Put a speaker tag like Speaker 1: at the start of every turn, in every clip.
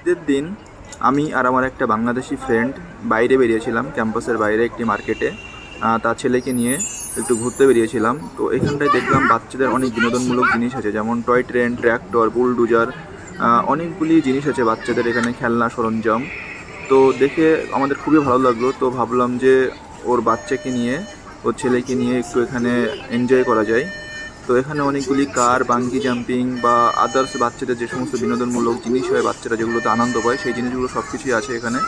Speaker 1: ঈদের দিন আমি আর আমার একটা বাংলাদেশি ফ্রেন্ড বাইরে বেরিয়েছিলাম, ক্যাম্পাসের বাইরে একটি মার্কেটে। তার ছেলেকে নিয়ে একটু ঘুরতে বেরিয়েছিলাম। তো এখানটায় দেখলাম বাচ্চাদের অনেক বিনোদনমূলক জিনিস আছে, যেমন টয় ট্রেন ট্র্যাক্টর বুলডুজার অনেকগুলি জিনিস আছে বাচ্চাদের এখানে, খেলনা, সরঞ্জাম। তো দেখে আমাদের খুবই ভালো লাগল। তো ভাবলাম যে ওর বাচ্চাকে নিয়ে, ওর ছেলেকে নিয়ে একটু এখানে এনজয় করা যায়। তো এখানে অনেকগুলি কার, বাঙ্গি জাম্পিং বা আদার্স বাচ্চাদের যে সমস্ত বিনোদনমূলক জিনিস হয় বাচ্চারা যেগুলোতে আনন্দ পায়, সেই জিনিসগুলো সব কিছুই আছে এখানে।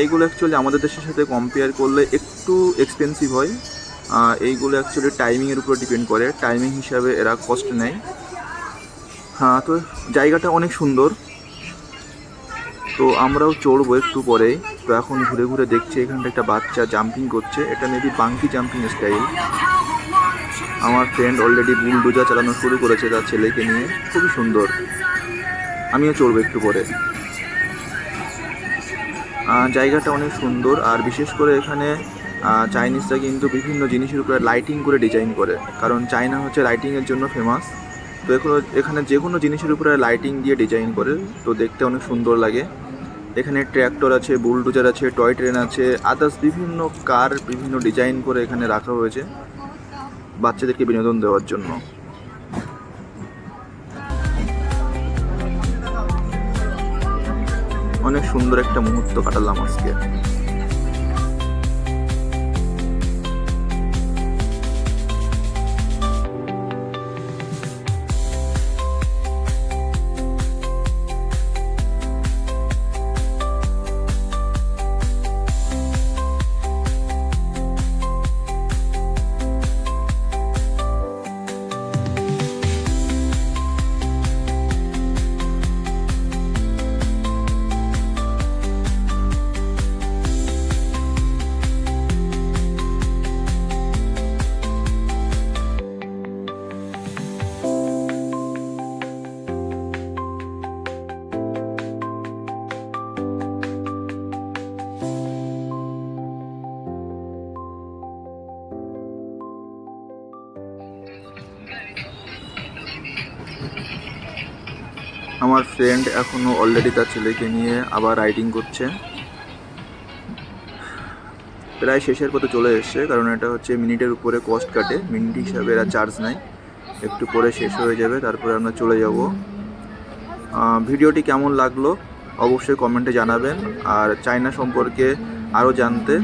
Speaker 1: এইগুলো অ্যাকচুয়ালি আমাদের দেশের সাথে কম্পেয়ার করলে একটু এক্সপেন্সিভ হয়। এইগুলো অ্যাকচুয়ালি টাইমিংয়ের উপর ডিপেন্ড করে। টাইমিং হিসাবে এরা কস্ট নেয়। হ্যাঁ তো জায়গাটা অনেক সুন্দর। তো আমরাও চড়বো একটু পরেই তো এখন ঘুরে ঘুরে দেখছি এখানটা একটা বাচ্চা জাম্পিং করছে। এটা মেবি বাঙ্কি জাম্পিং স্টাইল আমার ফ্রেন্ড অলরেডি বুলডোজা চালানো শুরু করেছে তার ছেলেকে নিয়ে। খুবই সুন্দর। আমিও চড়বো একটু পরে। জায়গাটা অনেক সুন্দর। আর বিশেষ করে এখানে চাইনিজরা কিন্তু বিভিন্ন জিনিসের উপরে লাইটিং করে ডিজাইন করে। কারণ চায়না হচ্ছে লাইটিংয়ের জন্য ফেমাস তো এখানে এখানে যে কোনো জিনিসের উপরে লাইটিং দিয়ে ডিজাইন করে, তো দেখতে অনেক সুন্দর লাগে। এখানে ট্র্যাক্টর আছে বুলডোজার আছে টয় ট্রেন আছে আদার্স বিভিন্ন কার বিভিন্ন ডিজাইন করে এখানে রাখা হয়েছে। বাচ্চাদেরকে বিনোদন দেওয়ার জন্য। অনেক সুন্দর একটা মুহূর্ত কাটালাম আজকে। আমার ফ্রেন্ড এখনও অলরেডি তার ছেলেকে নিয়ে আবার রাইডিং করছে। প্রায় শেষের পথে চলে এসছে, কারণ এটা হচ্ছে মিনিটের উপরে কস্ট কাটে। মিনিট হিসাবে এরা চার্জ নেয়। একটু পরে শেষ হয়ে যাবে, তারপরে আমরা চলে যাব। ভিডিওটি কেমন লাগল? অবশ্যই কমেন্টে জানাবেন। আর চায়না সম্পর্কে আরও জানতে